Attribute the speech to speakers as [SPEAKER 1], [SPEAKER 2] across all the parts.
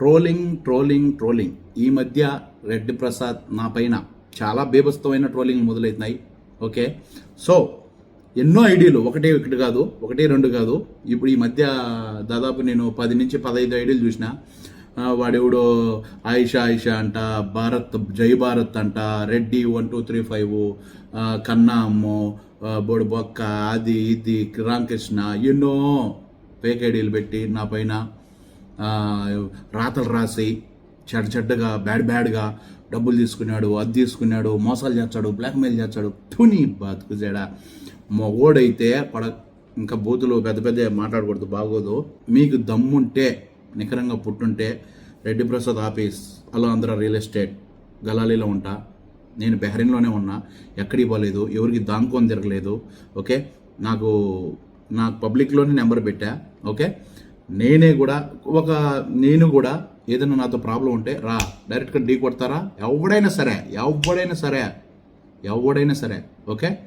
[SPEAKER 1] Trolling trolling trolling. ఈ మధ్య రెడ్డి ప్రసాద్ నా పైన చాలా బీభత్సమైన ట్రోలింగ్ మొదలవుతున్నాయి ఓకే? సో ఎన్నో ఐడియాలు. ఒకటే ఒకటి కాదు ఒకటి రెండు కాదు. ఇప్పుడు ఈ మధ్య దాదాపు నేను పది నుంచి పదహైదు ఐడియాలు చూసిన. వాడెవడో ఆయిషా ఆయిషా అంట భారత్ జై భారత్ అంట Reddy one two three five కన్నా అమ్మో బోడు బొక్క అది ఇది రామకృష్ణ ఎన్నో ఫేక్ ఐడీలు పెట్టి నా పైన రాతలు రాసి చెడ్డ చెడ్డగా బ్యాడ్ బ్యాడ్గా డబ్బులు తీసుకున్నాడు అది తీసుకున్నాడు మోసాలు చేస్తాడు బ్లాక్మెయిల్ చేస్తాడు. తుని బతుకు జడ. మొగోడైతే పడ ఇంకా బూతులు పెద్ద పెద్ద మాట్లాడకూడదు బాగోదు. మీకు దమ్ముంటే నికరంగా పుట్టుంటే రెడ్డి ప్రసాద్ ఆఫీస్ అలా ఆంధ్ర రియల్ ఎస్టేట్ గలాలీలో ఉంటా. నేను బెహరీన్లోనే ఉన్నా ఎక్కడికి పోలేదు ఎవరికి దాంకొని తిరగలేదు ఓకే? నాకు నాకు పబ్లిక్లోనే నెంబర్ పెట్టా ఓకే? నేనే కూడా ఒక నేను కూడా ఏదైనా నాతో ప్రాబ్లం ఉంటే రా డైరెక్ట్గా డీ కొడతారా? ఎవడైనా సరే ఎవడైనా సరే ఎవడైనా సరే ఓకే?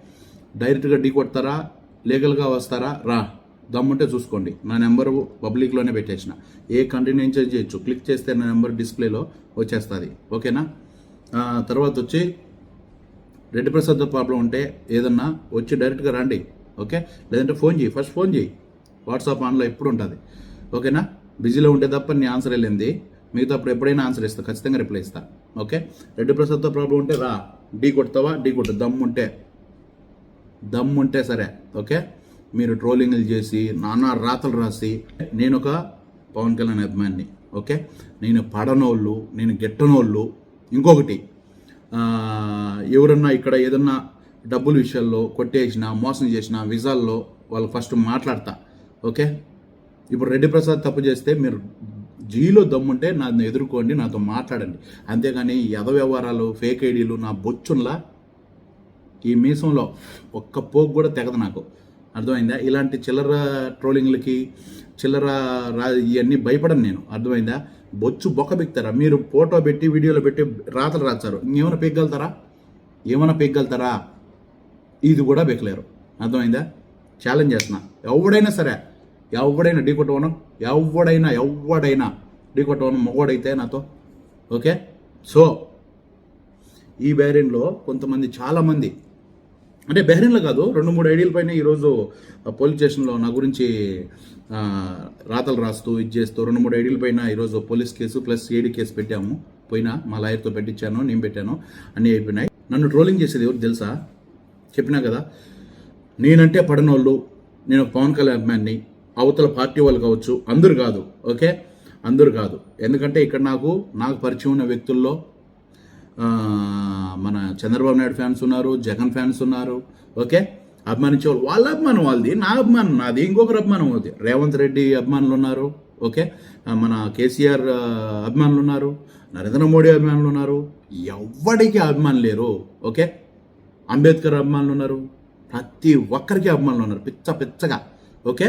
[SPEAKER 1] డైరెక్ట్గా డీ కొడతారా? లీగల్గా వస్తారా? రా దమ్ముంటే చూసుకోండి. నా నెంబర్ పబ్లిక్లోనే పెట్టేసిన. ఏ కంటిన్యూ చేయొచ్చు? క్లిక్ చేస్తే నా నెంబర్ డిస్ప్లేలో వచ్చేస్తుంది. ఓకేనా? తర్వాత వచ్చి రెడ్డి ప్రసాద్ ప్రాబ్లం ఉంటే ఏదన్నా వచ్చి డైరెక్ట్గా రండి. ఓకే? లేదంటే ఫోన్ చేయి. ఫస్ట్ ఫోన్ చేయి. వాట్సాప్ ఆన్లో ఎప్పుడు ఉంటుంది? ఓకేనా? బిజీలో ఉంటే తప్ప నీ ఆన్సర్ వెళ్ళింది మిగతా అప్పుడు ఎప్పుడైనా ఆన్సర్ ఇస్తా. ఖచ్చితంగా రిప్లై ఇస్తా. ఓకే? రెడ్డి ప్రసాద్తో ప్రాబ్లం ఉంటే రా. డీ కొడతావా? డీ కొట్టు. దమ్ముంటే దమ్ముంటే సరే. ఓకే? మీరు ట్రోలింగ్లు చేసి నానా రాతలు రాసి నేను ఒక పవన్ కళ్యాణ్ అభిమాని ఓకే? నేను పడనోళ్ళు నేను గెట్టనోళ్ళు. ఇంకొకటి ఎవరన్నా ఇక్కడ ఏదన్నా డబ్బుల విషయాల్లో కొట్టేసిన మోసం చేసిన విజాల్లో వాళ్ళు ఫస్ట్ మాట్లాడతా. ఓకే? ఇప్పుడు రెడ్డి ప్రసాద్ తప్పు చేస్తే మీరు జీలో దమ్ముంటే నన్ను ఎదుర్కోండి నాతో మాట్లాడండి. అంతేగాని యద వ్యవహారాలు ఫేక్ ఐడీలు నా బొచ్చున్లా ఈ మీసంలో ఒక్క పోగు కూడా తెగదు నాకు. అర్థమైందా? ఇలాంటి చిల్లర ట్రోలింగ్లకి చిల్లర రా ఇవన్నీ భయపడను నేను. అర్థమైందా? బొచ్చు బొక్క బిక్తారా? మీరు ఫోటో పెట్టి వీడియోలో పెట్టి రాతలు రాస్తారు ఇంకేమైనా పెగ్గలుగుతారా ఏమైనా పెగ్గలుగుతారా ఇది కూడా బెక్కలేరు అర్థమైందా? ఛాలెంజ్ చేస్తున్నా. ఎవడైనా సరే ఎవడైనా ఢీ కొట్టవను? ఎవడైనా ఎవడైనా ఢీ కొట్టవను? మగవాడైతే నాతో. ఓకే? సో ఈ బెహరీన్లో కొంతమంది చాలామంది అంటే బెహరీన్లో కాదు రెండు మూడు ఐడియాల పైన ఈరోజు పోలీస్ స్టేషన్లో నా గురించి రాతలు రాస్తూ ఇది చేస్తూ రెండు మూడు ఐడియాల పైన ఈరోజు police case plus ED case పెట్టాము. పోయినా మా లాయర్తో పెట్టించాను నేను పెట్టాను అన్నీ అయిపోయినాయి. నన్ను ట్రోలింగ్ చేసేది ఎవరు తెలుసా? చెప్పినా కదా? నేనంటే పడనోళ్ళు నేను పవన్ కళ్యాణ్ అభిమాన్ని అవతల పార్టీ వాళ్ళు కావచ్చు అందరు కాదు ఓకే? అందరు కాదు. ఎందుకంటే ఇక్కడ నాకు నాకు పరిచయం ఉన్న వ్యక్తుల్లో మన చంద్రబాబు నాయుడు ఫ్యాన్స్ ఉన్నారు జగన్ ఫ్యాన్స్ ఉన్నారు ఓకే? అభిమానించే వాళ్ళు వాళ్ళ అభిమానం వాళ్ళది నా అభిమానం నాది ఇంకొకరు అభిమానం అవుతుంది రేవంత్ రెడ్డి అభిమానులు ఉన్నారు ఓకే? మన కేసీఆర్ అభిమానులు ఉన్నారు నరేంద్ర మోడీ అభిమానులు ఉన్నారు ఎవరికి అభిమానులు లేరు ఓకే? అంబేద్కర్ అభిమానులు ఉన్నారు ప్రతి ఒక్కరికి అభిమానులు ఉన్నారు పిచ్చ పిచ్చగా. ఓకే?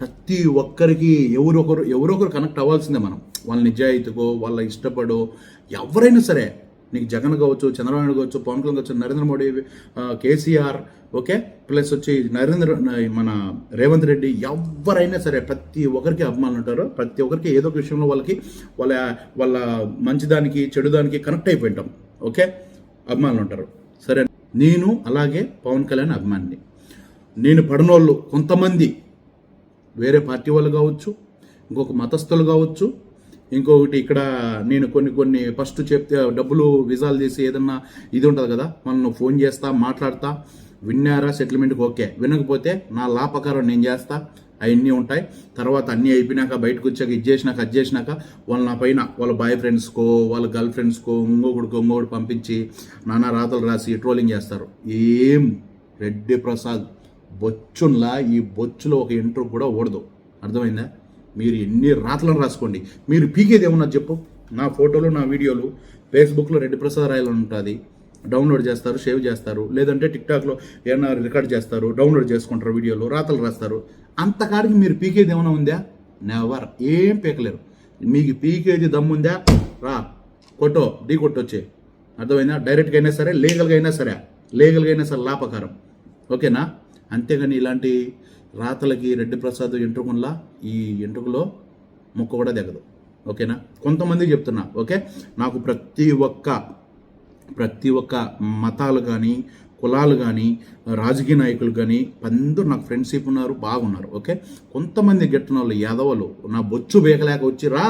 [SPEAKER 1] ప్రతి ఒక్కరికి ఎవరొకరు ఎవరొకరు కనెక్ట్ అవ్వాల్సిందే మనం. వాళ్ళ నిజాయితీకో వాళ్ళ ఇష్టపడో ఎవరైనా సరే నీకు జగన్ కావచ్చు చంద్రబాబు నాయుడు కావచ్చు పవన్ కళ్యాణ్ కావచ్చు నరేంద్ర మోడీ కేసీఆర్ ఓకే? ప్లస్ వచ్చి నరేంద్ర మన రేవంత్ రెడ్డి ఎవరైనా సరే ప్రతి ఒక్కరికి అభిమానులు ఉంటారు. ప్రతి ఒక్కరికి ఏదో ఒక విషయంలో వాళ్ళకి వాళ్ళ వాళ్ళ మంచిదానికి చెడుదానికి కనెక్ట్ అయిపోయి ఉంటాం ఓకే? అభిమానులు ఉంటారు. సరే నేను అలాగే పవన్ కళ్యాణ్ అభిమానిని. నేను పడనోళ్ళు కొంతమంది వేరే పార్టీ వాళ్ళు కావచ్చు ఇంకొక మతస్థులు కావచ్చు ఇంకొకటి ఇక్కడ నేను కొన్ని కొన్ని ఫస్ట్ చెప్తే డబ్బులు విజాలు తీసి ఏదన్నా ఇది ఉంటుంది కదా మనం ఫోన్ చేస్తా మాట్లాడతా విన్నారా సెటిల్మెంట్కి ఓకే. వినకపోతే నా లా ప్రకారం నేను చేస్తా అవన్నీ ఉంటాయి. తర్వాత అన్నీ అయిపోయినాక బయటకు వచ్చాక ఇది చేసినాక అది చేసినాక వాళ్ళు నా పైన వాళ్ళ బాయ్ ఫ్రెండ్స్కో వాళ్ళ గర్ల్ ఫ్రెండ్స్కో ఇంకొకటికో ఇంకొకటి పంపించి నానా రాతలు రాసి ట్రోలింగ్ చేస్తారు. ఏం? రెడ్డి ప్రసాద్. బొచ్చున్లా ఈ బొచ్చులో ఒక ఇంటర్వ్యూ కూడా ఓడదు అర్థమైందా? మీరు ఎన్ని రాతలను రాసుకోండి. మీరు పీకేది ఏమన్నా చెప్పు. నా ఫోటోలు నా వీడియోలు ఫేస్బుక్లో రెడ్డి ప్రసాద్ రాయలు ఉంటుంది. డౌన్లోడ్ చేస్తారు సేవ్ చేస్తారు. లేదంటే టిక్టాక్లో ఏమైనా రికార్డ్ చేస్తారు డౌన్లోడ్ చేసుకుంటారు వీడియోలు రాతలు రాస్తారు. అంతకాడికి మీరు పీకేది ఏమైనా ఉందా? నెవర్ ఏం పీకలేరు. మీకు పీకేది దమ్ముందా రా కొట్టో ఢీ కొట్టొచ్చే. అర్థమైందా? డైరెక్ట్గా అయినా సరే లీగల్గా అయినా సరే లీగల్గా అయినా సరే లాపకారం ఓకేనా? అంతేగాని ఇలాంటి రాతలకి రెడ్డి ప్రసాద్ ఎంట్రుకుల్లా ఈ ఎంట్రుకలో ముక్క కూడా దిగదు ఓకేనా? కొంతమంది చెప్తున్నా ఓకే? నాకు ప్రతి ఒక్క ప్రతి ఒక్క మతాలు కానీ కులాలు కానీ రాజకీయ నాయకులు కానీ అందరూ నాకు ఫ్రెండ్షిప్ ఉన్నారు బాగున్నారు ఓకే? కొంతమంది గిట్టన వాళ్ళు యాదవలు నా బొచ్చు బేకలేక వచ్చి రా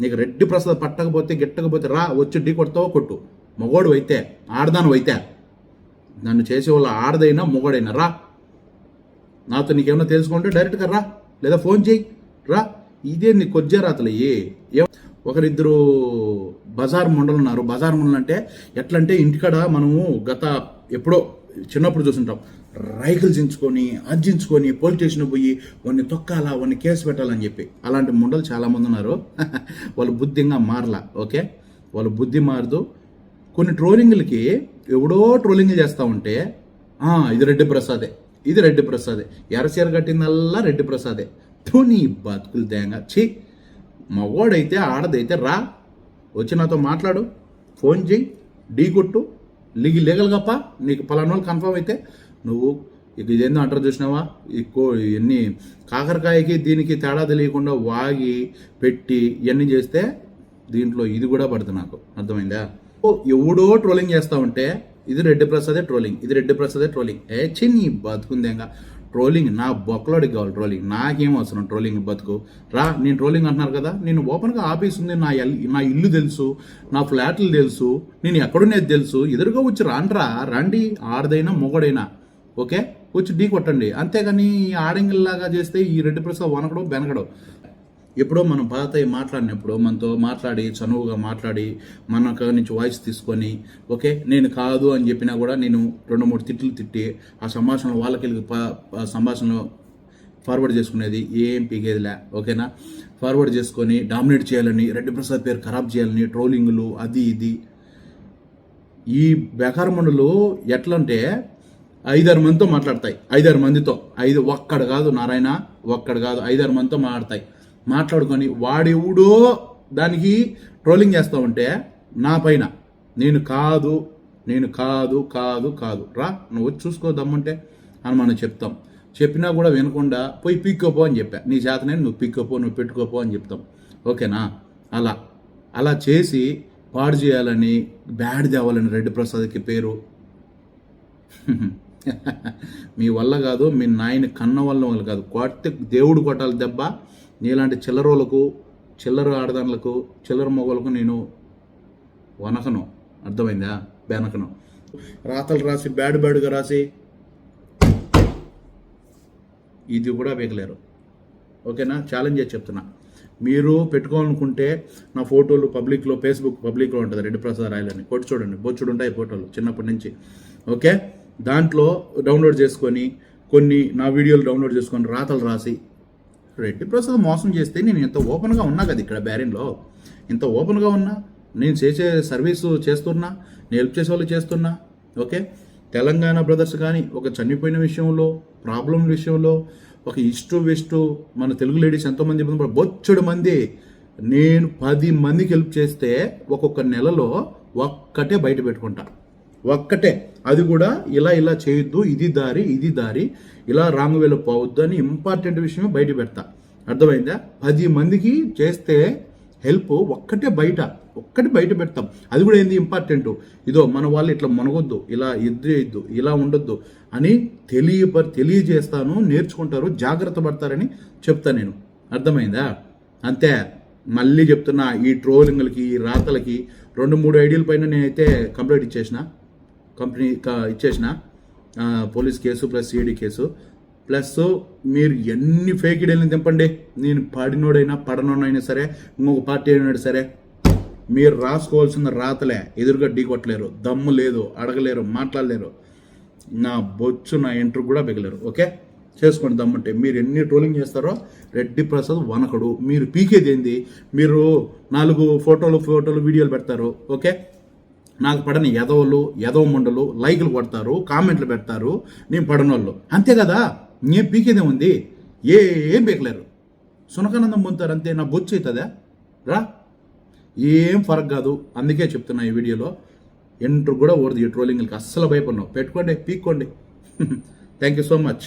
[SPEAKER 1] నీకు రెడ్డి ప్రసాద్ పట్టకపోతే గిట్టకపోతే రా వచ్చి ఢీ కొడతావో కొట్టు. మగోడు అయితే ఆడదాను అయితే నన్ను చేసే వాళ్ళు ఆడదైనా మొగడైనా రా. నాతో నీకేమన్నా తెలుసుకుంటే డైరెక్ట్గా రా లేదా ఫోన్ చేయి. రా. ఇదే నీ కొజ్జరాతలు ఏ? ఏ- ఒకరిద్దరు బజార్ మండలు ఉన్నారు. బజార్ మండలు అంటే ఎట్లంటే ఇంటికాడ మనము గత ఎప్పుడో చిన్నప్పుడు చూసుంటాం రైకులు చించుకొని అర్జించుకొని పోలీస్ స్టేషన్ పోయి వాడిని తొక్కాలా వాడిని కేసు పెట్టాలని చెప్పి. అలాంటి ముండలు చాలామంది ఉన్నారు. వాళ్ళు బుద్ధిగా మారలా ఓకే? వాళ్ళు బుద్ధి మారదు. కొన్ని ట్రోలింగ్లకి ఎవడో ట్రోలింగ్ చేస్తూ ఉంటే ఇది రెడ్డి ప్రసాదే. ఇది రెడ్డి ప్రసాదే. ఎర్రచీర కట్టిందల్లా రెడ్డి ప్రసాదే. థూ నీ బతుకులు తేంగా. ఛీ! మగోడైతే ఆడదైతే రా. వచ్చి నాతో మాట్లాడు. ఫోన్ చేయి. ఢీ కొట్టు. లీగి లీగల్ గప్ప నీకు పలానా వాళ్ళు కన్ఫర్మ్ అయితే. నువ్వు ఇక ఇదేందో అంటారు చూసినావా? ఈ కో ఇవన్నీ కాకరకాయకి దీనికి తేడా తెలియకుండా వాగి పెట్టి ఇవన్నీ చేస్తే దీంట్లో ఇది కూడా పడుతుంది నాకు. అర్థమైందా? ఓ ఎవడో ట్రోలింగ్ చేస్తా ఉంటే ఇది రెడ్డి ప్రసాదే ట్రోలింగ్ ఇది రెడ్డి ప్రసాదే ట్రోలింగ్. ఏ చిన్ని బతుకుందేగా? ట్రోలింగ్ నా బొక్కలోడికి కావాలి ట్రోలింగ్. నాకేం అవసరం ట్రోలింగ్ బతుకు? రా నేను ట్రోలింగ్ అంటున్నారు కదా నేను ఓపెన్గా ఆఫీస్ ఉంది నా ఎల్- నా ఇల్లు తెలుసు నా ఫ్లాట్లు తెలుసు నేను ఎక్కడున్నది తెలుసు. ఎదురుగా వచ్చి రాండ్రా రండి ఆడదైనా మొగడైనా. ఓకే? వచ్చి ఢీ కొట్టండి. అంతేగాని ఈ ఆడంగిల్లాగా చేస్తే ఈ రెడ్డి ప్రసాద్ వనకడం బెనకడం. ఎప్పుడో మనం పాత మాట్లాడినప్పుడు మనతో మాట్లాడి చనువుగా మాట్లాడి మన నుంచి వాయిస్ తీసుకొని ఓకే నేను కాదు అని చెప్పినా కూడా నేను రెండు మూడు తిట్లు తిట్టి ఆ సంభాషణ వాళ్ళకి వెళ్ళి సంభాషణలో ఫార్వర్డ్ చేసుకునేది ఏం పీకేదిలే ఓకేనా? ఫార్వర్డ్ చేసుకొని డామినేట్ చేయాలని రెడ్డి ప్రసాద్ పేరు ఖరాబ్ చేయాలని ట్రోలింగ్లు అది ఇది. ఈ బెకారమండులు ఎట్లంటే ఐదారు మందితో మాట్లాడతాయి ఐదారు మందితో ఐదు ఒక్కడు కాదు నారాయణ ఒక్కడు కాదు ఐదారు మందితో మాట్లాడతాయి. మాట్లాడుకొని వాడెవడో దానికి ట్రోలింగ్ చేస్తూ ఉంటే నా పైన నేను కాదు నేను కాదు కాదు కాదు. రా నువ్వు వచ్చి చూసుకో దమ్మంటే అని మనం చెప్తాం. చెప్పినా కూడా వినకుండా పోయి పీక్కోపో అని చెప్పా. నీ చేతనే నువ్వు పీక్కోపో నువ్వు పెట్టుకోపో అని చెప్తాం. ఓకేనా? అలా. అలా చేసి పాడు చేయాలని బ్యాడ్ తేవాలని రెడ్డి ప్రసాద్కి పేరు. మీ వల్ల కాదు మీ నాయన కన్న వల్ల వాళ్ళు కాదు. కొట్టే దేవుడు కొట్టాలి దెబ్బ. నీలాంటి చిల్లరోలకు చిల్లర ఆడదానులకు చిల్లర మొగలకు నేను వనకను అర్థమైందా? బెనకను. రాతలు రాసి బ్యాడ్ బ్యాడ్గా రాసి ఇది కూడా వేగలేరు ఓకేనా? ఛాలెంజ్ చేసి చెప్తున్నా. మీరు పెట్టుకోవాలనుకుంటే నా ఫోటోలు పబ్లిక్లో ఫేస్బుక్ పబ్లిక్లో ఉంటుంది రెడ్డి ప్రసాద్ రాయలని. కొట్టి చూడండి. బొచ్చుడు ఉంటాయి ఫోటోలు చిన్నప్పటి నుంచి. ఓకే? దాంట్లో డౌన్లోడ్ చేసుకొని కొన్ని నా వీడియోలు డౌన్లోడ్ చేసుకొని రాతలు రాసి రెడ్డి ప్రసాద్ మోసం చేస్తే నేను ఇంత ఓపెన్గా ఉన్నా కదా ఇక్కడ బ్యారెన్లో. ఇంత ఓపెన్గా ఉన్నా నేను చేసే సర్వీసు చేస్తున్నా నేను హెల్ప్ చేసే వాళ్ళు చేస్తున్నా ఓకే? తెలంగాణ బ్రదర్స్ కానీ ఒక చనిపోయిన విషయంలో ప్రాబ్లం విషయంలో ఒక ఇష్టు వెస్ట్ మన తెలుగు లేడీస్ ఎంతోమంది ఇబ్బంది పడ- మంది. నేను పది మందికి హెల్ప్ చేస్తే ఒక్కొక్క నెలలో ఒక్కటే బయట పెట్టుకుంటా. ఒక్కటే. అది కూడా ఇలా ఇలా చేయొద్దు ఇది దారి ఇది దారి ఇలా రాంగ్ వేలో పోవద్దు అని ఇంపార్టెంట్ విషయమే బయట పెడతా. అర్థమైందా? పది మందికి చేస్తే హెల్ప్ ఒక్కటే బయట ఒక్కటి బయట పెడతాం. అది కూడా ఏంది ఇంపార్టెంట్ ఇదో మన వాళ్ళు ఇట్లా మునగొద్దు ఇలా ఎద్దు ఇలా ఉండొద్దు అని తెలియ తెలియజేస్తాను నేర్చుకుంటారు జాగ్రత్త పడతారని చెప్తా నేను. అర్థమైందా? అంతే. మళ్ళీ చెప్తున్నా ఈ ట్రోలింగ్లకి ఈ రాతలకి రెండు మూడు ఐడియల పైన నేనైతే కంప్లీట్ ఇచ్చేసిన. కంపెనీ ఇచ్చేసిన police case plus CID case. Plus మీరు ఎన్ని ఫేక్ ఇడీలను తెంపండి. నేను పడినోడైనా పడనోడైనా సరే ఇంకొక పార్టీ అయినాడు సరే మీరు రాసుకోవాల్సిన రాతలే ఎదురుగా ఢీకొట్టలేరు దమ్ము లేదు అడగలేరు మాట్లాడలేరు. నా బొచ్చు నా ఎంట్రు కూడా బిగలేరు ఓకే? చేసుకోండి దమ్మంటే. మీరు ఎన్ని ట్రోలింగ్ చేస్తారో రెడ్డి ప్రసాద్ వనకడు. మీరు పీకేది ఏంది? మీరు నాలుగు ఫోటోలు ఫోటోలు వీడియోలు పెడతారు ఓకే? నాకు పడని ఎదవలు ఎదవ మండలు లైకులు కొడతారు కామెంట్లు పెడతారు నేను పడనోళ్ళు. అంతే కదా? నేను పీకేదే ఉంది? ఏం పీకలేరు. సునకానందం పొందుతారు అంతే నా బొచ్చు అవుతుందా? రా. ఏం ఫరక్ కాదు అందుకే చెప్తున్నా ఈ వీడియోలో. ఎంటర్ కూడా ఓడదు ఈ ట్రోలింగ్లకి అస్సలు భయపడినావు పెట్టుకోండి పీక్కోండి. Thank you so much